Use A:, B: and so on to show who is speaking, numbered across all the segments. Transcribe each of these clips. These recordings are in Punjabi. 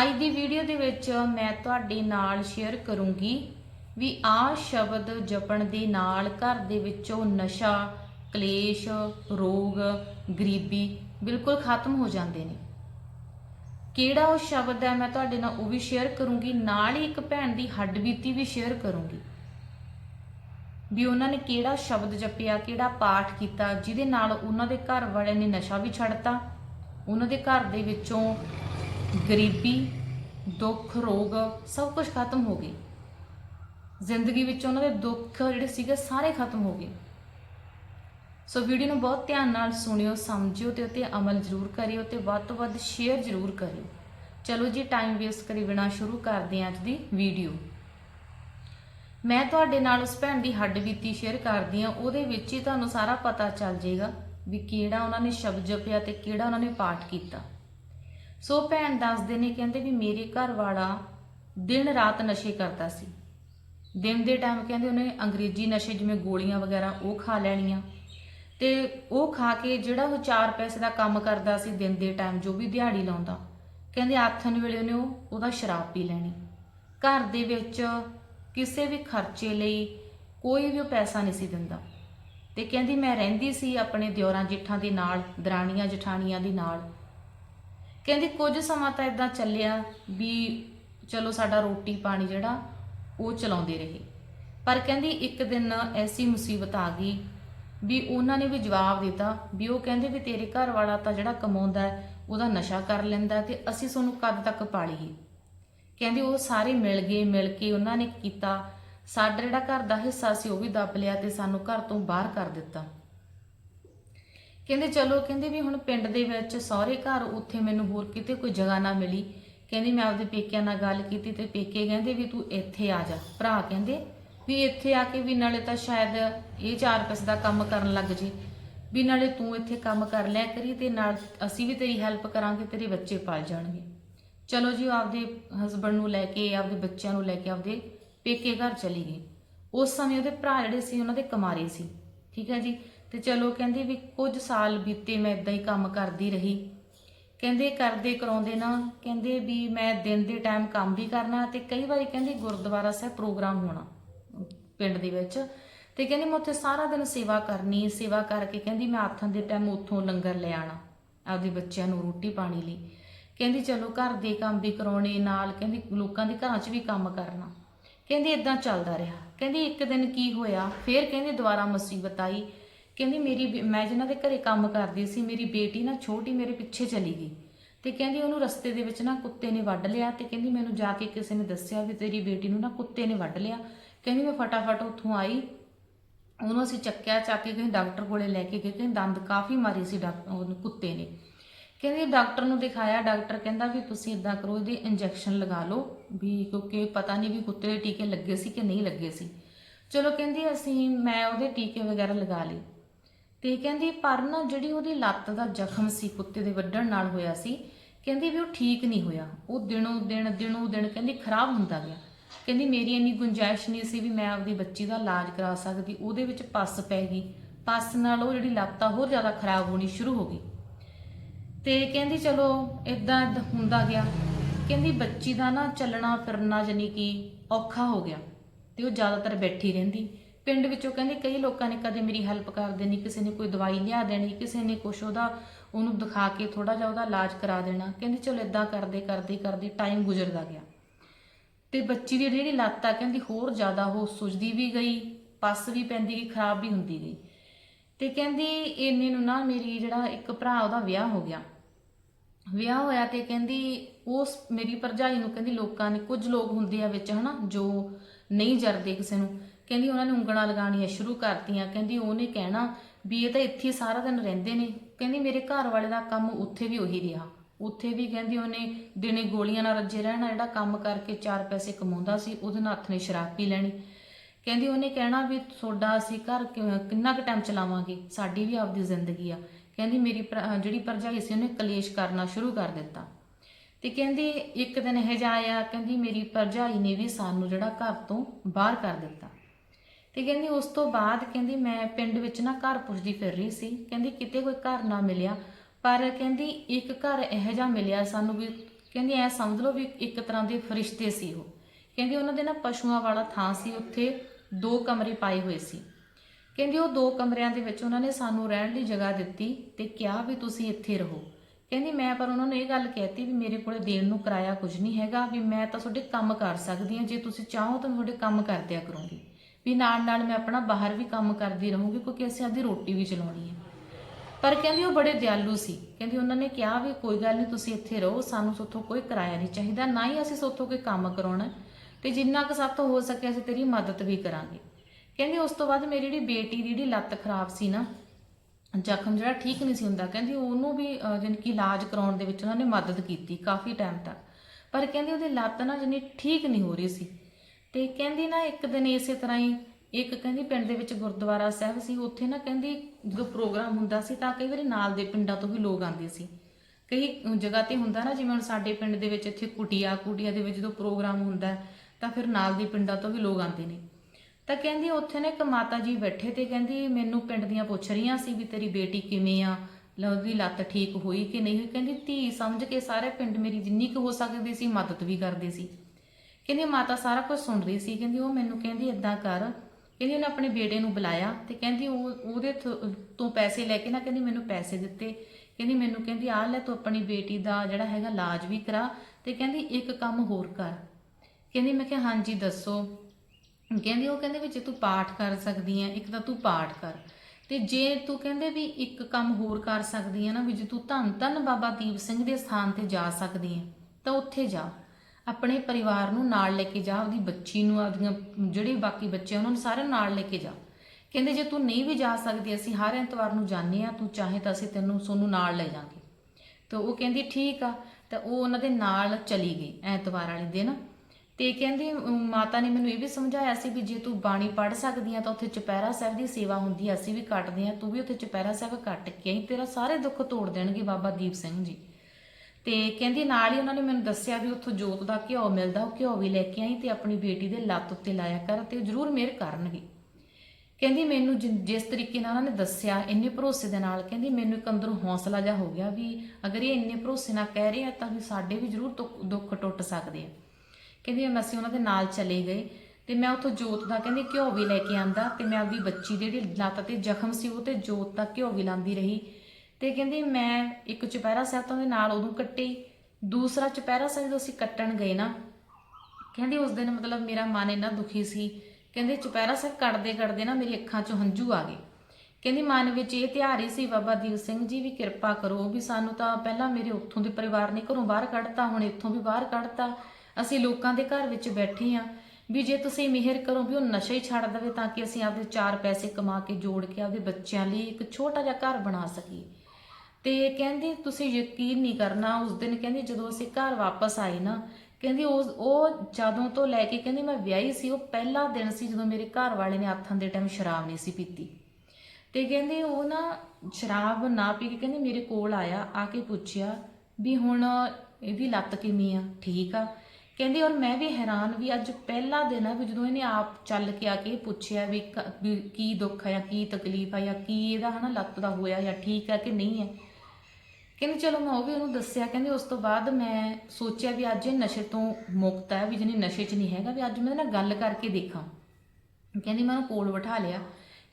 A: ਅੱਜ ਦੀ ਵੀਡੀਓ ਦੇ ਵਿੱਚ ਮੈਂ ਤੁਹਾਡੇ ਨਾਲ ਸ਼ੇਅਰ ਕਰੂੰਗੀ ਵੀ ਆਹ ਸ਼ਬਦ ਜਪਣ ਦੇ ਨਾਲ ਘਰ ਦੇ ਵਿੱਚੋਂ ਨਸ਼ਾ, ਕਲੇਸ਼, ਰੋਗ, ਗਰੀਬੀ ਬਿਲਕੁਲ ਖਤਮ ਹੋ ਜਾਂਦੇ ਨੇ। ਕਿਹੜਾ ਉਹ ਸ਼ਬਦ ਹੈ ਮੈਂ ਤੁਹਾਡੇ ਨਾਲ ਉਹ ਵੀ ਸ਼ੇਅਰ ਕਰੂੰਗੀ, ਨਾਲ ਹੀ ਇੱਕ ਭੈਣ ਦੀ ਹੱਡਬੀਤੀ ਵੀ ਸ਼ੇਅਰ ਕਰੂੰਗੀ। ਵੀ ਉਹਨਾਂ ਨੇ ਕਿਹੜਾ ਸ਼ਬਦ ਜਪਿਆ, ਕਿਹੜਾ ਪਾਠ ਕੀਤਾ, ਜਿਹਦੇ ਨਾਲ ਉਹਨਾਂ ਦੇ ਘਰ ਵਾਲਿਆਂ ਨੇ ਨਸ਼ਾ ਵੀ ਛੱਡਤਾ, ਉਹਨਾਂ ਦੇ ਘਰ ਦੇ ਵਿੱਚੋਂ ਗਰੀਬੀ, ਦੁੱਖ, ਰੋਗ ਸਭ ਕੁਝ ਖਤਮ ਹੋ ਗਏ ਜ਼ਿੰਦਗੀ ਵਿੱਚ ਉਹਨਾਂ ਦੇ ਦੁੱਖ ਜਿਹੜੇ ਸੀਗੇ ਸਾਰੇ ਖਤਮ ਹੋ ਗਏ। ਸੋ ਵੀਡੀਓ ਨੂੰ ਬਹੁਤ ਧਿਆਨ ਨਾਲ ਸੁਣਿਓ, ਸਮਝਿਓ ਤੇ ਉਤੇ ਅਮਲ ਜ਼ਰੂਰ ਕਰਿਓ ਤੇ ਵੱਧ ਤੋਂ ਵੱਧ ਸ਼ੇਅਰ ਜ਼ਰੂਰ ਕਰਿਓ। ਚਲੋ ਜੀ ਟਾਈਮ ਵੇਸਟ ਕਰੀ ਬਿਨਾ ਸ਼ੁਰੂ ਕਰਦੇ ਹਾਂ ਅੱਜ ਦੀ ਵੀਡੀਓ ਮੈਂ ਤੁਹਾਡੇ ਨਾਲ ਉਸ ਭੈਣ ਦੀ ਹੱਡ ਬੀਤੀ ਸ਼ੇਅਰ ਕਰਦੀ ਆ ਉਹਦੇ ਵਿੱਚ ਹੀ ਤੁਹਾਨੂੰ ਸਾਰਾ ਪਤਾ ਚੱਲ ਜਾਏਗਾ ਵੀ ਕਿਹੜਾ ਉਹਨਾਂ ਨੇ ਸ਼ਬਦ ਜਪਿਆ ਤੇ ਕਿਹੜਾ ਉਹਨਾਂ ਨੇ ਪਾਠ ਕੀਤਾ। ਸੋ ਭੈਣ ਦੱਸਦੇ ਨੇ, ਕਹਿੰਦੇ ਵੀ ਮੇਰੇ ਘਰ ਵਾਲਾ ਦਿਨ ਰਾਤ ਨਸ਼ੇ ਕਰਦਾ ਸੀ। ਦਿਨ ਦੇ ਟਾਈਮ ਕਹਿੰਦੇ ਉਹਨੇ ਅੰਗਰੇਜ਼ੀ ਨਸ਼ੇ, ਜਿਵੇਂ ਗੋਲੀਆਂ ਵਗੈਰਾ, ਉਹ ਖਾ ਲੈਣੀਆਂ। ਤੇ ਉਹ ਖਾ ਕੇ ਜਿਹੜਾ ਉਹ 4 ਪੈਸੇ ਦਾ ਕੰਮ ਕਰਦਾ ਸੀ ਦਿਨ ਦੇ ਟਾਈਮ ਜੋ ਵੀ ਦਿਹਾੜੀ ਲਾਉਂਦਾ, ਕਹਿੰਦੇ ਆਥਨ ਵੇਲੇ ਉਹਨੇ ਉਹ, ਉਹਦਾ ਸ਼ਰਾਬ ਪੀ ਲੈਣੀ। ਘਰ ਦੇ ਵਿੱਚ ਕਿਸੇ ਵੀ ਖਰਚੇ ਲਈ ਕੋਈ ਵੀ ਉਹ ਪੈਸਾ ਨਹੀਂ ਸੀ ਦਿੰਦਾ। ਤੇ ਕਹਿੰਦੀ, ਮੈਂ ਰਹਿੰਦੀ ਸੀ ਆਪਣੇ ਦਿਓਰਾਂ ਜੇਠਾਂ ਦੇ ਨਾਲ, ਦਰਾਣੀਆਂ ਜਠਾਣੀਆਂ ਦੇ ਨਾਲ। ਕਹਿੰਦੀ ਕੁਝ ਸਮਾਂ ਤਾਂ ਇਦਾਂ ਚੱਲਿਆ ਵੀ ਚਲੋ ਸਾਡਾ ਰੋਟੀ ਪਾਣੀ ਜਿਹੜਾ ਉਹ ਚਲਾਉਂਦੇ ਰਹੇ। ਪਰ ਕਹਿੰਦੀ ਇੱਕ ਦਿਨ ਐਸੀ ਮੁਸੀਬਤ ਆ ਗਈ ਵੀ ਉਹਨਾਂ ਨੇ ਵੀ ਜਵਾਬ ਦਿੱਤਾ ਵੀ ਉਹ ਕਹਿੰਦੇ ਵੀ ਤੇਰੇ ਘਰ ਵਾਲਾ ਤਾਂ ਜਿਹੜਾ ਕਮਾਉਂਦਾ ਉਹਦਾ ਨਸ਼ਾ ਕਰ ਲੈਂਦਾ ਤੇ ਅਸੀਂ ਤੁਹਾਨੂੰ ਕਦ ਤੱਕ ਪਾਲੀਏ। ਕਹਿੰਦੇ ਉਹ ਸਾਰੇ ਮਿਲ ਗਏ, ਮਿਲ ਕੇ ਉਹਨਾਂ ਨੇ ਕੀਤਾ। ਸਾਡਾ ਜਿਹੜਾ ਘਰ ਦਾ ਹਿੱਸਾ ਸੀ ਉਹ ਵੀ ਦੱਬ ਲਿਆ ਤੇ ਸਾਨੂੰ ਘਰ ਤੋਂ ਬਾਹਰ ਕਰ ਦਿੱਤਾ। ਕਹਿੰਦੇ ਚਲੋ, ਕਹਿੰਦੇ ਵੀ ਹੁਣ ਪਿੰਡ ਦੇ ਵਿੱਚ ਸਹੁਰੇ ਘਰ ਉੱਥੇ ਮੈਨੂੰ ਹੋਰ ਕਿਤੇ ਕੋਈ ਜਗ੍ਹਾ ਨਾ ਮਿਲੀ। ਕਹਿੰਦੀ ਮੈਂ ਆਪਦੇ ਪੇਕਿਆਂ ਨਾਲ ਗੱਲ ਕੀਤੀ ਤੇ ਪੇਕੇ ਕਹਿੰਦੇ ਵੀ ਤੂੰ ਇੱਥੇ ਆ ਜਾ। ਭਰਾ ਕਹਿੰਦੇ ਵੀ ਇੱਥੇ ਆ ਕੇ ਵੀ ਨਾਲੇ ਤਾਂ ਸ਼ਾਇਦ ਇਹ ਚਾਰ ਪੈਸੇ ਦਾ ਕੰਮ ਕਰਨ ਲੱਗ ਜੇ। ਵੀ ਨਾਲੇ ਤੂੰ ਇੱਥੇ ਕੰਮ ਕਰ ਲਿਆ ਕਰੀ ਤੇ ਨਾਲ ਅਸੀਂ ਵੀ ਤੇਰੀ ਹੈਲਪ ਕਰਾਂਗੇ, ਤੇਰੇ ਬੱਚੇ ਪਲ ਜਾਣਗੇ। ਚਲੋ ਜੀ ਉਹ ਆਪਦੇ ਹਸਬੰਡ ਨੂੰ ਲੈ ਕੇ, ਆਪਦੇ ਬੱਚਿਆਂ ਨੂੰ ਲੈ ਕੇ ਆਪਦੇ ਪੇਕੇ ਘਰ ਚਲੀ ਗਈ। ਉਸ ਸਮੇਂ ਉਹਦੇ ਭਰਾ ਜਿਹੜੇ ਸੀ, ਉਹਨਾਂ ਦੇ ਕਮਾਰੇ ਸੀ। ਠੀਕ ਹੈ ਜੀ। ਤੇ ਚਲੋ ਕਹਿੰਦੀ ਵੀ ਕੁਝ ਸਾਲ ਬੀਤੇ ਮੈਂ ਇਦਾਂ ਹੀ ਕੰਮ ਕਰਦੀ ਰਹੀ। ਕਹਿੰਦੇ ਕਰਦੇ ਕਰਾਉਂਦੇ ਨਾ, ਕਹਿੰਦੇ ਵੀ ਮੈਂ ਦਿਨ ਦੇ ਟਾਈਮ ਕੰਮ ਵੀ ਕਰਨਾ ਤੇ ਕਈ ਵਾਰੀ ਕਹਿੰਦੀ ਗੁਰਦੁਆਰਾ ਸਾਹਿਬ ਪ੍ਰੋਗਰਾਮ ਹੋਣਾ ਪਿੰਡ ਦੇ ਵਿੱਚ। ਤੇ ਕਹਿੰਦੇ ਮੈਂ ਉੱਥੇ ਸਾਰਾ ਦਿਨ ਸੇਵਾ ਕਰਨੀ, ਸੇਵਾ ਕਰਕੇ ਕਹਿੰਦੀ ਮੈਂ ਆਥਣ ਦੇ ਟਾਈਮ ਉੱਥੋਂ ਲੰਗਰ ਲੈ ਆਣਾ, ਆਪਦੇ ਬੱਚਿਆਂ ਨੂੰ ਰੋਟੀ ਪਾਣੀ ਲਈ। ਕਹਿੰਦੀ ਚਲੋ ਘਰ ਦੇ ਕੰਮ ਵੀ ਕਰਾਉਣੇ, ਨਾਲ ਕਹਿੰਦੀ ਲੋਕਾਂ ਦੇ ਘਰਾਂ 'ਚ ਵੀ ਕੰਮ ਕਰਨਾ। ਕਹਿੰਦੀ ਇਦਾਂ ਚੱਲਦਾ ਰਿਹਾ। ਕਹਿੰਦੀ ਇੱਕ ਦਿਨ ਕੀ ਹੋਇਆ, ਫੇਰ ਕਹਿੰਦੀ ਦੁਬਾਰਾ ਮੁਸੀਬਤ ਆਈ। ਕਹਿੰਦੀ ਮੇਰੀ ਬੇ- ਮੈਂ ਜਿਨ੍ਹਾਂ ਦੇ ਘਰੇ ਕੰਮ ਕਰਦੀ ਸੀ, ਮੇਰੀ ਬੇਟੀ ਨਾ ਛੋਟੀ ਮੇਰੇ ਪਿੱਛੇ ਚਲੀ ਗਈ। ਤੇ ਕਹਿੰਦੀ ਉਹਨੂੰ ਰਸਤੇ ਦੇ ਵਿੱਚ ਨਾ ਕੁੱਤੇ ਨੇ ਵੱਢ ਲਿਆ ਤੇ ਕਹਿੰਦੀ ਮੈਨੂੰ ਜਾ ਕੇ ਕਿਸੇ ਨੇ ਦੱਸਿਆ ਵੀ ਤੇਰੀ ਬੇਟੀ ਨੂੰ ਨਾ ਕੁੱਤੇ ਨੇ ਵੱਢ ਲਿਆ। ਕਹਿੰਦੀ ਮੈਂ ਫਟਾਫਟ ਉੱਥੋਂ ਆਈ, ਉਹਨੂੰ ਅਸੀਂ ਚੱਕਿਆ, ਚੱਕ ਕੇ ਕਹਿੰਦੇ ਡਾਕਟਰ ਕੋਲੇ ਲੈ ਕੇ ਗਏ, ਕਹਿੰਦੇ ਦੰਦ ਕਾਫੀ ਮਾਰੇ ਸੀ ਡਾਕ- ਉਹਨੂੰ ਕੁੱਤੇ ਨੇ। ਕਹਿੰਦੇ ਡਾਕਟਰ ਨੂੰ ਦਿਖਾਇਆ, ਡਾਕਟਰ ਕਹਿੰਦਾ ਵੀ ਤੁਸੀਂ ਇਦਾਂ ਕਰੋ, ਇਹਦੇ ਇੰਜੈਕਸ਼ਨ ਲਗਾ ਲਓ ਵੀ ਕਿਉਂਕਿ ਪਤਾ ਨਹੀਂ ਵੀ ਕੁੱਤੇ ਦੇ ਟੀਕੇ ਲੱਗੇ ਸੀ ਕਿ ਨਹੀਂ ਲੱਗੇ ਸੀ। ਚਲੋ ਕਹਿੰਦੀ ਅਸੀਂ, ਮੈਂ ਉਹਦੇ ਟੀਕੇ ਵਗੈਰਾ ਲਗਾ ਲਏ। ਤੇ ਕਹਿੰਦੀ ਪਰ ਨਾ ਜਿਹੜੀ ਉਹਦੀ ਲੱਤ ਦਾ ਜ਼ਖਮ ਸੀ ਕੁੱਤੇ ਦੇ ਵੱਢਣ ਨਾਲ ਹੋਇਆ ਸੀ, ਕਹਿੰਦੀ ਵੀ ਉਹ ਠੀਕ ਨਹੀਂ ਹੋਇਆ। ਉਹ ਦਿਨੋਂ ਦਿਨ ਦਿਨੋਂ ਦਿਨ ਕਹਿੰਦੀ ਖਰਾਬ ਹੁੰਦਾ ਗਿਆ। ਕਹਿੰਦੀ ਮੇਰੀ ਇੰਨੀ ਗੁੰਜਾਇਸ਼ ਨਹੀਂ ਸੀ ਵੀ ਮੈਂ ਆਪਦੀ ਬੱਚੀ ਦਾ ਇਲਾਜ ਕਰਾ ਸਕਦੀ, ਉਹਦੇ ਵਿੱਚ ਪੱਸ ਪੈ ਗਈ। ਪੱਸ ਨਾਲ ਉਹ ਜਿਹੜੀ ਲੱਤ ਆ, ਹੋਰ ਜ਼ਿਆਦਾ ਖਰਾਬ ਹੋਣੀ ਸ਼ੁਰੂ ਹੋ ਗਈ। ਤੇ ਕਹਿੰਦੀ ਚਲੋ ਇਦਾਂ ਹੁੰਦਾ ਗਿਆ। ਕਹਿੰਦੀ ਬੱਚੀ ਦਾ ਨਾ ਚੱਲਣਾ ਫਿਰਨਾ ਜਾਨੀ ਕਿ ਔਖਾ ਹੋ ਗਿਆ ਤੇ ਉਹ ਜ਼ਿਆਦਾਤਰ ਬੈਠੀ ਰਹਿੰਦੀ। ਪਿੰਡ ਵਿੱਚੋਂ ਕਹਿੰਦੀ ਕਈ ਲੋਕਾਂ ਨੇ ਕਦੇ ਮੇਰੀ ਹੈਲਪ ਕਰ ਦੇਣੀ, ਕਿਸੇ ਨੇ ਕੋਈ ਦਵਾਈ ਲਿਆ ਦੇਣੀ, ਕਿਸੇ ਨੇ ਕੁਛ ਉਹਦਾ, ਉਹਨੂੰ ਦਿਖਾ ਕੇ ਥੋੜਾ ਜਿਹਾ ਉਹਦਾ ਇਲਾਜ ਕਰਾ ਦੇਣਾ। ਕਹਿੰਦੀ ਚਲੋ ਇਦਾਂ ਕਰਦੇ ਕਰਦੇ ਕਰਦੇ ਟਾਈਮ ਗੁਜ਼ਰਦਾ ਗਿਆ। ਤੇ ਬੱਚੀ ਦੀ ਜਿਹੜੀ ਲੱਤ ਆ, ਕਹਿੰਦੀ ਹੋਰ ਜ਼ਿਆਦਾ ਉਹ ਸੁੱਜਦੀ ਵੀ ਗਈ, ਪੱਸ ਵੀ ਪੈਂਦੀ ਗਈ, ਖਰਾਬ ਵੀ ਹੁੰਦੀ ਗਈ। ਤੇ ਕਹਿੰਦੀ ਇੰਨੇ ਨੂੰ ਨਾ ਮੇਰੀ ਜਿਹੜਾ ਇੱਕ ਭਰਾ ਉਹਦਾ ਵਿਆਹ ਹੋ ਗਿਆ। ਵਿਆਹ ਹੋਇਆ ਤੇ ਕਹਿੰਦੀ ਉਸ ਮੇਰੀ ਭਰਜਾਈ ਨੂੰ ਕਹਿੰਦੀ ਲੋਕਾਂ ਨੇ ਕੁਝ ਲੋਕ ਹੁੰਦੇ ਆ ਵਿੱਚ ਹਨਾ, ਜੋ ਨਹੀਂ ਜਰਦੇ ਕਿਸੇ ਨੂੰ। ਕਹਿੰਦੀ ਉਹਨਾਂ ਨੇ ਉਂਗਲਾਂ ਲਗਾਉਣੀਆਂ ਸ਼ੁਰੂ ਕਰਤੀਆਂ, ਕਹਿੰਦੀ ਉਹਨੇ ਕਹਿਣਾ ਵੀ ਇਹ ਤਾਂ ਇੱਥੇ ਸਾਰਾ ਦਿਨ ਰਹਿੰਦੇ ਨੇ। ਕਹਿੰਦੀ ਮੇਰੇ ਘਰ ਵਾਲੇ ਦਾ ਕੰਮ ਉੱਥੇ ਵੀ ਉਹੀ ਰਿਹਾ। ਉੱਥੇ ਵੀ ਕਹਿੰਦੀ ਉਹਨੇ ਦਿਨੇ ਗੋਲੀਆਂ ਨਾਲ ਰੱਜੇ ਰਹਿਣਾ, ਜਿਹੜਾ ਕੰਮ ਕਰਕੇ ਚਾਰ ਪੈਸੇ ਕਮਾਉਂਦਾ ਸੀ, ਉਹਦੇ ਨਾਲ ਹੱਥ ਨੇ ਸ਼ਰਾਬ ਪੀ ਲੈਣੀ। ਕਹਿੰਦੀ ਉਹਨੇ ਕਹਿਣਾ ਵੀ ਤੁਹਾਡਾ ਅਸੀਂ ਘਰ ਕਿ- ਕਿੰਨਾ ਕੁ ਟਾਈਮ ਚਲਾਵਾਂਗੇ? ਸਾਡੀ ਵੀ ਆਪਦੀ ਜ਼ਿੰਦਗੀ ਆ। ਕਹਿੰਦੀ ਮੇਰੀ ਭਰਾ- ਜਿਹੜੀ ਭਰਜਾਈ ਸੀ ਉਹਨੇ ਕਲੇਸ਼ ਕਰਨਾ ਸ਼ੁਰੂ ਕਰ ਦਿੱਤਾ। ਤੇ ਕਹਿੰਦੀ ਇੱਕ ਦਿਨ ਇਹ ਜਾ ਆਇਆ, ਕਹਿੰਦੀ ਮੇਰੀ ਭਰਜਾਈ ਨੇ ਵੀ ਸਾਨੂੰ ਜਿਹੜਾ ਘਰ ਤੋਂ ਬਾਹਰ ਕਰ ਦਿੱਤਾ। ਤੇ ਕਹਿੰਦੀ ਉਸ ਤੋਂ ਬਾਅਦ ਕਹਿੰਦੀ ਮੈਂ ਪਿੰਡ ਵਿੱਚ ਨਾ ਘਰ ਪੁੱਛਦੀ ਫਿਰ ਰਹੀ ਸੀ। ਕਹਿੰਦੀ ਕਿਤੇ ਕੋਈ ਘਰ ਨਾ ਮਿਲਿਆ। ਪਰ ਕਹਿੰਦੀ ਇੱਕ ਘਰ ਇਹੋ ਜਿਹਾ ਮਿਲਿਆ ਸਾਨੂੰ ਵੀ ਕਹਿੰਦੀ ਐ ਸਮਝ ਲਓ ਵੀ ਇੱਕ ਤਰ੍ਹਾਂ ਦੇ ਫਰਿਸ਼ਤੇ ਸੀ ਉਹ। ਕਹਿੰਦੀ ਉਹਨਾਂ ਦੇ ਨਾ ਪਸ਼ੂਆਂ ਵਾਲਾ ਥਾਂ ਸੀ, ਉੱਥੇ ਦੋ ਕਮਰੇ ਪਾਏ ਹੋਏ ਸੀ। ਕਹਿੰਦੀ ਉਹ ਦੋ ਕਮਰਿਆਂ ਦੇ ਵਿੱਚ ਉਹਨਾਂ ਨੇ ਸਾਨੂੰ ਰਹਿਣ ਲਈ ਜਗ੍ਹਾ ਦਿੱਤੀ ਤੇ ਕਿਹਾ ਵੀ ਤੁਸੀਂ ਇੱਥੇ ਰਹੋ। ਕਹਿੰਦੀ ਮੈਂ ਪਰ ਉਹਨਾਂ ਨੂੰ ਇਹ ਗੱਲ ਕਹਿਤੀ ਵੀ ਮੇਰੇ ਕੋਲੇ ਦੇਣ ਨੂੰ ਕਿਰਾਇਆ ਕੁਝ ਨਹੀਂ ਹੈਗਾ, ਵੀ ਮੈਂ ਤਾਂ ਤੁਹਾਡੇ ਕੰਮ ਕਰ ਸਕਦੀ ਹਾਂ। ਜੇ ਤੁਸੀਂ ਚਾਹੋ ਤਾਂ ਮੈਂ ਤੁਹਾਡੇ ਕੰਮ ਕਰ ਦਿਆ ਕਰੂੰਗੀ। ਵੀ ਨਾਲ ਨਾਲ ਮੈਂ ਆਪਣਾ ਬਾਹਰ ਵੀ ਕੰਮ ਕਰਦੀ ਰਹੂੰਗੀ ਕਿਉਂਕਿ ਅਸੀਂ ਆਪਦੀ ਰੋਟੀ ਵੀ ਚਲਾਉਣੀ ਹੈ। ਪਰ ਕਹਿੰਦੀ ਉਹ ਬੜੇ ਦਿਆਲੂ ਸੀ। ਕਹਿੰਦੀ ਉਹਨਾਂ ਨੇ ਕਿਹਾ ਵੀ ਕੋਈ ਗੱਲ ਨਹੀਂ ਤੁਸੀਂ ਇੱਥੇ ਰਹੋ ਸਾਨੂੰ ਸੋਥੋਂ ਕੋਈ ਕਿਰਾਇਆ ਨਹੀਂ ਚਾਹੀਦਾ ਨਾ ਹੀ ਅਸੀਂ ਸੋਥੋਂ ਕੋਈ ਕੰਮ ਕਰਾਉਣਾ। ਤੇ ਜਿੰਨਾ ਕੁ ਸਭ ਤੋਂ ਹੋ ਸਕੇ ਅਸੀਂ ਤੇਰੀ ਮਦਦ ਵੀ ਕਰਾਂਗੇ। ਕਹਿੰਦੀ ਉਸ ਤੋਂ ਬਾਅਦ ਮੇਰੀ ਜਿਹੜੀ ਬੇਟੀ ਦੀ ਜਿਹੜੀ ਲੱਤ ਖਰਾਬ ਸੀ ਨਾ ਜ਼ਖਮ ਜਿਹੜਾ ਠੀਕ ਨਹੀਂ ਸੀ ਹੁੰਦਾ ਕਹਿੰਦੀ ਉਹਨੂੰ ਵੀ ਅਹ, ਜਾਣੀ ਕਿ ਇਲਾਜ ਕਰਾਉਣ ਦੇ ਵਿੱਚ ਉਹਨਾਂ ਨੇ ਮਦਦ ਕੀਤੀ ਕਾਫੀ ਟਾਈਮ ਤੱਕ। ਪਰ ਕਹਿੰਦੀ ਉਹਦੀ ਲੱਤ ਨਾ ਜਾਣੀ ਠੀਕ ਨਹੀਂ ਹੋ ਰਹੀ ਸੀ। ਤੇ ਕਹਿੰਦੀ ਨਾ ਇੱਕ ਦਿਨ ਇਸੇ ਤਰ੍ਹਾਂ ਹੀ, ਇੱਕ ਕਹਿੰਦੀ ਪਿੰਡ ਦੇ ਵਿੱਚ ਗੁਰਦੁਆਰਾ ਸਾਹਿਬ ਸੀ, ਉੱਥੇ ਨਾ ਕਹਿੰਦੀ ਜਦੋਂ ਪ੍ਰੋਗਰਾਮ ਹੁੰਦਾ ਸੀ ਤਾਂ ਕਈ ਵਾਰੀ ਨਾਲ ਦੇ ਪਿੰਡਾਂ ਤੋਂ ਵੀ ਲੋਕ ਆਉਂਦੇ ਸੀ। ਕਈ ਜਗ੍ਹਾ ਤੇ ਹੁੰਦਾ ਨਾ, ਜਿਵੇਂ ਹੁਣ ਸਾਡੇ ਪਿੰਡ ਦੇ ਵਿੱਚ ਇੱਥੇ ਕੁਟੀਆ ਕੁਟੀਆ ਦੇ ਵਿੱਚ ਜਦੋਂ ਪ੍ਰੋਗਰਾਮ ਹੁੰਦਾ, ਤਾਂ ਫਿਰ ਨਾਲ ਦੇ ਪਿੰਡਾਂ ਤੋਂ ਵੀ ਲੋਕ ਆਉਂਦੇ ਨੇ। ਤਾਂ ਕਹਿੰਦੀ ਉੱਥੇ ਨੇ ਇੱਕ ਮਾਤਾ ਜੀ ਬੈਠੇ ਤੇ ਕਹਿੰਦੀ, ਮੈਨੂੰ ਪਿੰਡ ਦੀਆਂ ਪੁੱਛ ਰਹੀਆਂ ਸੀ ਵੀ ਤੇਰੀ ਬੇਟੀ ਕਿਵੇਂ ਆ? ਉਹਦੀ ਲੱਤ ਠੀਕ ਹੋਈ ਕਿ ਨਹੀਂ ਹੋਈ? ਕਹਿੰਦੀ, ਧੀ ਸਮਝ ਕੇ ਸਾਰੇ ਪਿੰਡ ਮੇਰੀ ਜਿੰਨੀ ਕੁ ਹੋ ਸਕਦੀ ਸੀ, ਮਦਦ ਵੀ ਕਰਦੇ ਸੀ। ਕਹਿੰਦੀ, ਮਾਤਾ ਸਾਰਾ ਕੁਝ ਸੁਣ ਰਹੀ ਸੀ। ਕਹਿੰਦੀ, ਉਹ ਮੈਨੂੰ ਕਹਿੰਦੀ ਇਦਾਂ ਕਰ। ਕਹਿੰਦੀ, ਉਹਨੇ ਆਪਣੇ ਬੇਟੇ ਨੂੰ ਬੁਲਾਇਆ ਤੇ ਕਹਿੰਦੀ, ਉਹ, ਉਹਦੇ ਥ- ਤੋਂ ਪੈਸੇ ਲੈ ਕੇ ਨਾ ਕਹਿੰਦੀ, ਮੈਨੂੰ ਪੈਸੇ ਦਿੱਤੇ। ਕਹਿੰਦੀ, ਮੈਨੂੰ ਕਹਿੰਦੀ, ਆਹ ਲੈ ਤੂੰ ਆਪਣੀ ਬੇਟੀ ਦਾ ਜਿਹੜਾ ਹੈਗਾ ਇਲਾਜ ਵੀ ਕਰਾ ਤੇ ਕਹਿੰਦੀ, ਇੱਕ ਕੰਮ ਹੋਰ ਕਰ। ਕਹਿੰਦੀ, ਮੈਂ ਕਿਹਾ, ਹਾਂਜੀ, ਦੱਸੋ। ਕਹਿੰਦੀ, ਉਹ ਕਹਿੰਦੇ ਵੀ, ਜੇ ਤੂੰ ਪਾਠ ਕਰ ਸਕਦੀ ਹੈ ਇੱਕ ਤਾਂ ਤੂੰ ਪਾਠ ਕਰ। ਤੇ ਜੇ ਤੂੰ ਕਹਿੰਦੇ ਵੀ ਇੱਕ ਕੰਮ ਹੋਰ ਕਰ ਸਕਦੀ ਹੈ ਨਾ, ਵੀ ਜੇ ਤੂੰ ਧੰਨ ਧੰਨ ਬਾਬਾ ਦੀਪ ਸਿੰਘ ਦੇ ਸਥਾਨ ਤੇ ਜਾ ਸਕਦੀ ਹੈ ਤਾਂ ਉੱਥੇ ਜਾ। ਆਪਣੇ ਪਰਿਵਾਰ ਨੂੰ ਨਾਲ ਲੈ ਕੇ ਜਾ ਉਹਦੀ ਬੱਚੀ ਨੂੰ ਆਪਦੀਆਂ ਜਿਹੜੇ ਬਾਕੀ ਬੱਚੇ ਆ, ਉਹਨਾਂ ਨੂੰ ਸਾਰਿਆਂ ਨੂੰ ਨਾਲ ਲੈ ਕੇ ਜਾ। ਕਹਿੰਦੇ ਜੇ ਤੂੰ ਨਹੀਂ ਵੀ ਜਾ ਸਕਦੀ ਅਸੀਂ ਹਰ ਐਤਵਾਰ ਨੂੰ ਜਾਂਦੇ ਆ ਤੂੰ ਚਾਹੇ ਤਾਂ ਅਸੀਂ ਤੈਨੂੰ ਸੋਨੂੰ ਨਾਲ ਲੈ ਜਾਾਂਗੇ ਤਾਂ ਉਹ ਕਹਿੰਦੀ ਠੀਕ ਆ। ਤਾਂ ਉਹ ਉਹਨਾਂ ਦੇ ਨਾਲ ਚਲੀ ਗਈ ਐਤਵਾਰ ਵਾਲੇ ਦਿਨ। ਤੇ ਕਹਿੰਦੀ ਮਾਤਾ ਨੇ ਮੈਨੂੰ ਇਹ ਵੀ ਸਮਝਾਇਆ ਸੀ ਵੀ ਜੇ ਤੂੰ ਬਾਣੀ ਪੜ੍ਹ ਸਕਦੀ ਆ ਤਾਂ ਉੱਥੇ ਚੁਪਹਿਰਾ ਸਾਹਿਬ ਦੀ ਸੇਵਾ ਹੁੰਦੀ ਆ ਅਸੀਂ ਵੀ ਕੱਟਦੇ ਆ ਤੂੰ ਵੀ ਉੱਥੇ ਚੁਪਹਿਰਾ ਸਾਹਿਬ ਕੱਟ ਕੇ ਆਈ ਤੇਰਾ ਸਾਰੇ ਦੁੱਖ ਤੋੜ ਦੇਣਗੇ ਬਾਬਾ ਦੀਪ ਸਿੰਘ ਜੀ। ਤੇ ਕਹਿੰਦੀ ਨਾਲ ਹੀ ਉਹਨਾਂ ਨੇ ਮੈਨੂੰ ਦੱਸਿਆ ਵੀ ਉੱਥੋਂ ਜੋਤ ਦਾ ਘਿਓ ਮਿਲਦਾ, ਉਹ ਘਿਓ ਵੀ ਲੈ ਕੇ ਆਈ ਤੇ ਆਪਣੀ ਬੇਟੀ ਦੇ ਲੱਤ ਉੱਤੇ ਲਾਇਆ ਕਰ ਤੇ ਉਹ ਜ਼ਰੂਰ ਮਿਹਰ ਕਰਨਗੇ। ਕਹਿੰਦੀ ਮੈਨੂੰ ਜਿ- ਜਿਸ ਤਰੀਕੇ ਨਾਲ ਉਹਨਾਂ ਨੇ ਦੱਸਿਆ, ਇੰਨੇ ਭਰੋਸੇ ਦੇ ਨਾਲ ਕਹਿੰਦੀ ਮੈਨੂੰ ਇੱਕ ਅੰਦਰੋਂ ਹੌਸਲਾ ਜਾ ਹੋ ਗਿਆ ਵੀ ਅਗਰ ਇਹ ਇੰਨੇ ਭਰੋਸੇ ਨਾਲ ਕਹਿ ਰਹੇ ਆ ਤਾਂ ਵੀ ਸਾਡੇ ਵੀ ਜ਼ਰੂਰ ਦੁੱਖ- ਦੁੱਖ ਟੁੱਟ ਸਕਦੇ ਆ। ਕਹਿੰਦੀ ਅਸੀਂ ਉਹਨਾਂ ਦੇ ਨਾਲ ਚਲੇ ਗਏ ਤੇ ਮੈਂ ਉੱਥੋਂ ਜੋਤ ਦਾ ਕਹਿੰਦੀ ਘਿਓ ਵੀ ਲੈ ਕੇ ਆਂਦਾ ਤੇ ਮੈਂ ਆਪਦੀ ਬੱਚੀ ਜਿਹੜੀ ਲੱਤ ਤੇ ਜ਼ਖਮ ਸੀ ਉਹ ਤੇ ਜੋਤ ਦਾ ਘਿਓ ਵੀ ਲਾਂਦੀ ਰਹੀ। ਤੇ ਕਹਿੰਦੇ ਮੈਂ ਇੱਕ ਚੁਪਹਿਰਾ ਸਾਹਿਬ ਤੋਂ ਦੇ ਨਾਲ ਉਦੋਂ ਕੱਟੀ, ਦੂਸਰਾ ਚੁਪਹਿਰਾ ਸਾਹਿਬ ਜਦੋਂ ਅਸੀਂ ਕੱਟਣ ਗਏ ਨਾ, ਕਹਿੰਦੀ ਉਸ ਦਿਨ ਮਤਲਬ ਮੇਰਾ ਮਨ ਇੰਨਾ ਦੁਖੀ ਸੀ, ਕਹਿੰਦੇ ਚੁਪਹਿਰਾ ਸਾਹਿਬ ਕੱਟਦੇ ਕੱਟਦੇ ਨਾ ਮੇਰੀ ਅੱਖਾਂ 'ਚੋਂ ਹੰਝੂ ਆ ਗਏ। ਕਹਿੰਦੀ ਮਨ ਵਿੱਚ ਇਹ ਤਿਉਹਾਰ ਹੀ ਸੀ, ਬਾਬਾ ਦੀਪ ਸਿੰਘ ਜੀ ਵੀ ਕਿਰਪਾ ਕਰੋ ਵੀ ਸਾਨੂੰ ਤਾਂ ਪਹਿਲਾਂ ਮੇਰੇ ਉੱਥੋਂ ਦੇ ਪਰਿਵਾਰ ਨੇ ਘਰੋਂ ਬਾਹਰ ਕੱਢਤਾ, ਹੁਣ ਇੱਥੋਂ ਵੀ ਬਾਹਰ ਕੱਢਤਾ। ਅਸੀਂ ਲੋਕਾਂ ਦੇ ਘਰ ਵਿੱਚ ਬੈਠੇ ਆ ਵੀ ਜੇ ਤੁਸੀਂ ਮਿਹਰ ਕਰੋ ਵੀ ਉਹ ਨਸ਼ਾ ਹੀ ਛੱਡ ਦੇਵੇ ਤਾਂ ਕਿ ਅਸੀਂ ਆਪਦੇ ਚਾਰ ਪੈਸੇ ਕਮਾ ਕੇ ਜੋੜ ਕੇ ਆਪਦੇ ਬੱਚਿਆਂ ਲਈ ਇੱਕ ਛੋਟਾ ਜਿਹਾ ਘਰ ਬਣਾ ਸਕੀਏ। ਤੇ ਕਹਿੰਦੀ ਤੁਸੀਂ ਯਕੀਨ ਨਹੀਂ ਕਰਨਾ, ਉਸ ਦਿਨ ਕਹਿੰਦੀ ਜਦੋਂ ਅਸੀਂ ਘਰ ਵਾਪਸ ਆਏ ਨਾ, ਕਹਿੰਦੀ ਉਸ ਉਹ ਜਦੋਂ ਤੋਂ ਲੈ ਕੇ ਕਹਿੰਦੀ ਮੈਂ ਵਿਆਹੀ ਸੀ, ਉਹ ਪਹਿਲਾ ਦਿਨ ਸੀ ਜਦੋਂ ਮੇਰੇ ਘਰ ਵਾਲੇ ਨੇ ਆਥਾਂ ਦੇ ਟਾਈਮ ਸ਼ਰਾਬ ਨਹੀਂ ਸੀ ਪੀਤੀ। ਤੇ ਕਹਿੰਦੀ ਉਹ ਨਾ ਸ਼ਰਾਬ ਨਾ ਪੀ ਕੇ ਕਹਿੰਦੀ ਮੇਰੇ ਕੋਲ ਆਇਆ, ਆ ਕੇ ਪੁੱਛਿਆ ਵੀ ਹੁਣ ਇਹਦੀ ਲੱਤ ਕਿਵੇਂ ਆ, ਠੀਕ ਆ? ਕਹਿੰਦੀ ਔਰ ਮੈਂ ਵੀ ਹੈਰਾਨ ਵੀ ਅੱਜ ਪਹਿਲਾ ਦਿਨ ਆ ਵੀ ਜਦੋਂ ਇਹਨੇ ਆਪ ਚੱਲ ਕੇ ਆ ਕੇ ਪੁੱਛਿਆ ਵੀ ਕ- ਵੀ ਕੀ ਦੁੱਖ ਆ ਜਾਂ ਕੀ ਤਕਲੀਫ ਆ ਜਾਂ ਕੀ ਇਹਦਾ ਹਨਾ ਲੱਤ ਦਾ ਹੋਇਆ ਜਾਂ ਠੀਕ ਆ ਕਿ ਨਹੀਂ ਹੈ ਕਹਿੰਦੀ ਚਲੋ ਮੈਂ ਉਹ ਵੀ ਉਹਨੂੰ ਦੱਸਿਆ, ਕਹਿੰਦੀ ਉਸ ਤੋਂ ਬਾਅਦ ਮੈਂ ਸੋਚਿਆ ਵੀ ਅੱਜ ਇਹ ਨਸ਼ੇ ਤੋਂ ਮੁਕਤ ਹੈ, ਵੀ ਜਿਹਨੇ ਨਸ਼ੇ 'ਚ ਨਹੀਂ ਹੈਗਾ, ਵੀ ਅੱਜ ਮੈਂ ਇਹਦੇ ਨਾਲ ਗੱਲ ਕਰਕੇ ਦੇਖਾਂ। ਕਹਿੰਦੀ ਮੈਂ ਉਹਨੂੰ ਕੋਲ ਬਿਠਾ ਲਿਆ।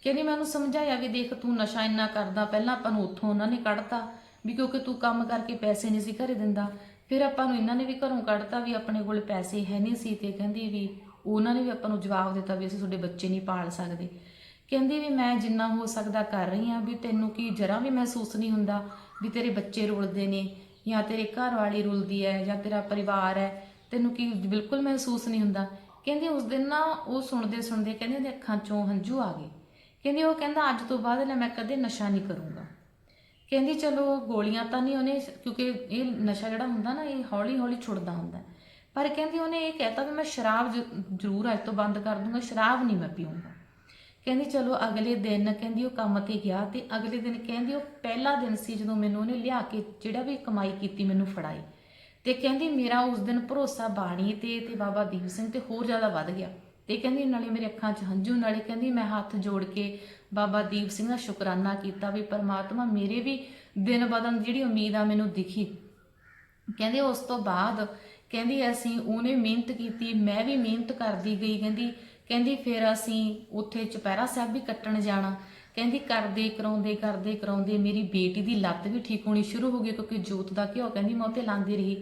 A: ਕਹਿੰਦੀ ਮੈਂ ਉਹਨੂੰ ਸਮਝਾਇਆ ਵੀ ਦੇਖ ਤੂੰ ਨਸ਼ਾ ਇੰਨਾ ਕਰਦਾ, ਪਹਿਲਾਂ ਆਪਾਂ ਨੂੰ ਉੱਥੋਂ ਉਹਨਾਂ ਨੇ ਕੱਢਤਾ, ਵੀ ਕਿਉਂਕਿ ਤੂੰ ਕੰਮ ਕਰਕੇ ਪੈਸੇ ਨਹੀਂ ਸੀ ਘਰੇ ਦਿੰਦਾ। ਫਿਰ ਆਪਾਂ ਨੂੰ ਇਹਨਾਂ ਨੇ ਵੀ ਘਰੋਂ ਕੱਢਤਾ ਵੀ ਆਪਣੇ ਕੋਲ ਪੈਸੇ ਹੈ ਨਹੀਂ ਸੀ ਤੇ ਕਹਿੰਦੀ ਵੀ ਉਹਨਾਂ ਨੇ ਵੀ ਆਪਾਂ ਨੂੰ ਜਵਾਬ ਦਿੱਤਾ ਵੀ ਅਸੀਂ ਤੁਹਾਡੇ ਬੱਚੇ ਨਹੀਂ ਪਾਲ ਸਕਦੇ। ਕਹਿੰਦੀ ਵੀ ਮੈਂ ਜਿੰਨਾ ਹੋ ਸਕਦਾ ਕਰ ਰਹੀ ਹਾਂ, ਵੀ ਤੈਨੂੰ ਕੀ ਜਰਾ ਵੀ ਮਹਿਸੂਸ ਨਹੀਂ ਹੁੰਦਾ। ਵੀ ਤੇਰੇ ਬੱਚੇ ਰੁਲਦੇ ਨੇ ਜਾਂ ਤੇਰੇ ਘਰ ਵਾਲੀ ਰੁਲਦੀ ਹੈ ਜਾਂ ਤੇਰਾ ਪਰਿਵਾਰ ਹੈ, ਤੈਨੂੰ ਕੀ ਬਿਲਕੁਲ ਮਹਿਸੂਸ ਨਹੀਂ ਹੁੰਦਾ? ਕਹਿੰਦੇ ਉਸ ਦਿਨ ਨਾ ਉਹ ਸੁਣਦੇ ਸੁਣਦੇ ਕਹਿੰਦੇ ਉਹਦੇ ਅੱਖਾਂ 'ਚੋਂ ਹੰਝੂ ਆ ਗਏ। ਕਹਿੰਦੀ ਉਹ ਕਹਿੰਦਾ, ਅੱਜ ਤੋਂ ਬਾਅਦ ਲੈ ਮੈਂ ਕਦੇ ਨਸ਼ਾ ਨਹੀਂ ਕਰੂੰਗਾ। ਕਹਿੰਦੀ, ਚਲੋ ਗੋਲੀਆਂ ਤਾਂ ਨਹੀਂ ਉਹਨੇ ਕਿਉਂਕਿ ਇਹ ਨਸ਼ਾ ਜਿਹੜਾ ਹੁੰਦਾ ਨਾ, ਇਹ ਹੌਲੀ ਹੌਲੀ ਛੁੱਟਦਾ ਹੁੰਦਾ ਪਰ ਕਹਿੰਦੀ ਉਹਨੇ ਇਹ ਕਹਿਤਾ ਵੀ ਮੈਂ ਸ਼ਰਾਬ ਜ- ਜ਼ਰੂਰ ਅੱਜ ਤੋਂ ਬੰਦ ਕਰ ਦੂੰਗਾ, ਸ਼ਰਾਬ ਨਹੀਂ ਮੈਂ ਪੀਊਂਗਾ। ਕਹਿੰਦੀ, ਚਲੋ ਅਗਲੇ ਦਿਨ, ਕਹਿੰਦੀ, ਉਹ ਕੰਮ ਤੇ ਗਿਆ ਤੇ ਅਗਲੇ ਦਿਨ ਕਹਿੰਦੀ, ਉਹ ਪਹਿਲਾ ਦਿਨ ਸੀ ਜਦੋਂ ਮੈਨੂੰ ਉਹਨੇ ਲਿਆ ਕੇ ਜਿਹੜਾ ਵੀ ਕਮਾਈ ਕੀਤੀ ਮੈਨੂੰ ਫੜਾਈ। ਤੇ ਕਹਿੰਦੀ, ਮੇਰਾ ਉਸ ਦਿਨ ਭਰੋਸਾ ਬਾਣੀ ਤੇ ਤੇ ਬਾਬਾ ਦੀਪ ਸਿੰਘ ਤੇ ਹੋਰ ਜ਼ਿਆਦਾ ਵੱਧ ਗਿਆ। ਤੇ ਕਹਿੰਦੀ, ਨਾਲੇ ਮੇਰੇ ਅੱਖਾਂ 'ਚ ਹੰਝੂ ਨਾਲੇ ਕਹਿੰਦੀ, ਮੈਂ ਹੱਥ ਜੋੜ ਕੇ ਬਾਬਾ ਦੀਪ ਸਿੰਘ ਦਾ ਸ਼ੁਕਰਾਨਾ ਕੀਤਾ ਵੀ ਪਰਮਾਤਮਾ ਮੇਰੇ ਵੀ ਦਿਨ ਬਦਨ ਜਿਹੜੀ ਉਮੀਦ ਆ ਮੈਨੂੰ ਦਿਖੀ। ਕਹਿੰਦੇ, ਉਸ ਤੋਂ ਬਾਅਦ, ਕਹਿੰਦੀ, ਅਸੀਂ ਉਹਨੇ ਮਿਹਨਤ ਕੀਤੀ, ਮੈਂ ਵੀ ਮਿਹਨਤ ਕਰਦੀ ਗਈ। ਕਹਿੰਦੀ ਕਹਿੰਦੀ ਫਿਰ ਅਸੀਂ ਉੱਥੇ ਚੁਪਹਿਰਾ ਸਾਹਿਬ ਵੀ ਕੱਟਣ ਜਾਣਾ। ਕਹਿੰਦੀ ਕਰਦੇ ਕਰਾਉਂਦੇ ਕਰਦੇ ਕਰਾਉਂਦੇ ਮੇਰੀ ਬੇਟੀ ਦੀ ਲੱਤ ਵੀ ਠੀਕ ਹੋਣੀ ਸ਼ੁਰੂ ਹੋ ਗਈ ਕਿਉਂਕਿ ਜੋਤ ਦਾ ਘਿਓ ਕਹਿੰਦੀ ਮੈਂ ਉੱਤੇ ਲਾਉਂਦੀ ਰਹੀ।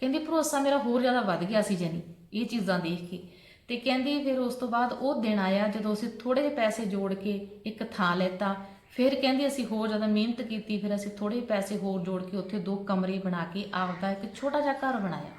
A: ਕਹਿੰਦੀ ਭਰੋਸਾ ਮੇਰਾ ਹੋਰ ਜ਼ਿਆਦਾ ਵੱਧ ਗਿਆ ਸੀ ਜਨੀ, ਇਹ ਚੀਜ਼ਾਂ ਦੇਖ ਕੇ। ਤੇ ਕਹਿੰਦੀ ਫਿਰ ਉਸ ਤੋਂ ਬਾਅਦ ਉਹ ਦਿਨ ਆਇਆ ਜਦੋਂ ਅਸੀਂ ਥੋੜੇ ਜਿਹੇ ਪੈਸੇ ਜੋੜ ਕੇ ਇੱਕ ਥਾਂ ਲੈਤਾ। ਫਿਰ ਕਹਿੰਦੀ ਅਸੀਂ ਹੋਰ ਜ਼ਿਆਦਾ ਮਿਹਨਤ ਕੀਤੀ, ਫਿਰ ਅਸੀਂ ਥੋੜੇ ਪੈਸੇ ਹੋਰ ਜੋੜ ਕੇ ਉੱਥੇ ਦੋ ਕਮਰੇ ਬਣਾ ਕੇ ਆਪਦਾ ਇੱਕ ਛੋਟਾ ਜਿਹਾ ਘਰ ਬਣਾਇਆ।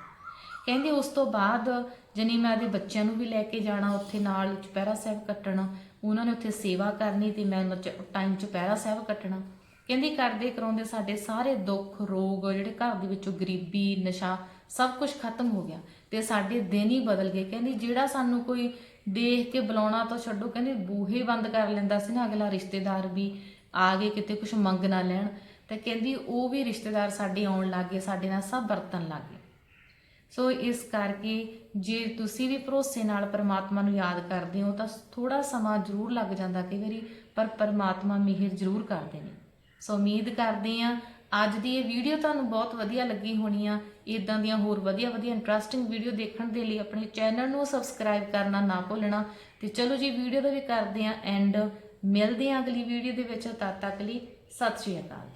A: ਕਹਿੰਦੇ ਉਸ ਤੋਂ ਬਾਅਦ ਜਨੀ ਮੈਂ ਦੇ ਬੱਚਿਆਂ ਨੂੰ ਵੀ ਲੈ ਕੇ ਜਾਣਾ, ਉੱਥੇ ਨਾਲ ਚੁਪਹਿਰਾ ਸਾਹਿਬ ਕੱਟਣਾ, ਉਹਨਾਂ ਨੇ ਉੱਥੇ ਸੇਵਾ ਕਰਨੀ ਤੇ ਮੈਂ ਉਹਨਾਂ ਚ ਟਾਈਮ ਚੁਪਹਿਰਾ ਸਾਹਿਬ ਕੱਟਣਾ। ਕਹਿੰਦੀ ਕਰਦੇ ਕਰਾਉਂਦੇ ਸਾਡੇ ਸਾਰੇ ਦੁੱਖ, ਰੋਗ ਜਿਹੜੇ ਘਰ ਦੇ ਵਿੱਚੋਂ ਗਰੀਬੀ, ਨਸ਼ਾ ਸਭ ਕੁਝ ਖਤਮ ਹੋ ਗਿਆ ਤੇ ਸਾਡੇ ਦਿਨ ਹੀ ਬਦਲ ਗਏ। ਕਹਿੰਦੀ ਜਿਹੜਾ ਸਾਨੂੰ ਕੋਈ ਦੇਖ ਕੇ ਬੁਲਾਉਣਾ ਤਾਂ ਛੱਡੋ, ਕਹਿੰਦੀ ਬੂਹੇ ਬੰਦ ਕਰ ਲੈਂਦਾ ਸੀ ਨਾ ਅਗਲਾ ਰਿਸ਼ਤੇਦਾਰ ਵੀ, ਆ ਗਏ ਕਿਤੇ ਕੁਝ ਮੰਗ ਨਾ ਲੈਣ। ਤੇ ਕਹਿੰਦੀ ਉਹ ਵੀ ਰਿਸ਼ਤੇਦਾਰ ਸਾਡੇ ਆਉਣ ਲੱਗੇ ਸਾਡੇ ਨਾਲ ਸਭ ਵਰਤਣ ਲੱਗ ਗਏ। ਸੋ ਇਸ ਕਰਕੇ ਜੇ ਤੁਸੀਂ ਵੀ ਭਰੋਸੇ ਨਾਲ ਪਰਮਾਤਮਾ ਨੂੰ ਯਾਦ ਕਰਦੇ ਹੋ ਤਾਂ ਥੋੜਾ ਸਮਾਂ ਜ਼ਰੂਰ ਲੱਗ ਜਾਂਦਾ ਕਈ ਵਾਰੀ, ਪਰ ਪਰਮਾਤਮਾ ਮਿਹਰ ਜ਼ਰੂਰ ਕਰਦੇ ਨੇ। ਸੋ ਉਮੀਦ ਕਰਦੇ ਆ ਅੱਜ ਦੀ ਇਹ ਵੀਡੀਓ ਤੁਹਾਨੂੰ ਬਹੁਤ ਵਧੀਆ ਲੱਗੀ ਹੋਣੀ ਆ। ਇਦਾਂ ਦੀਆਂ ਹੋਰ ਵਧੀਆ ਵਧੀਆ ਇੰਟਰਸਟਿੰਗ ਵੀਡੀਓ ਦੇਖਣ ਦੇ ਲਈ ਆਪਣੇ ਚੈਨਲ ਨੂੰ ਸਬਸਕ੍ਰਾਈਬ ਕਰਨਾ ਨਾ ਭੁੱਲਣਾ। ਤੇ ਚਲੋ ਜੀ, ਵੀਡੀਓ ਦਾ ਵੀ ਕਰਦੇ ਆ ਐਂਡ ਮਿਲਦੇ ਆ ਅਗਲੀ ਵੀਡੀਓ ਦੇ ਵਿੱਚ। ਤਦ ਤੱਕ ਲਈ ਸਤਿ ਸ਼੍ਰੀ ਅਕਾਲ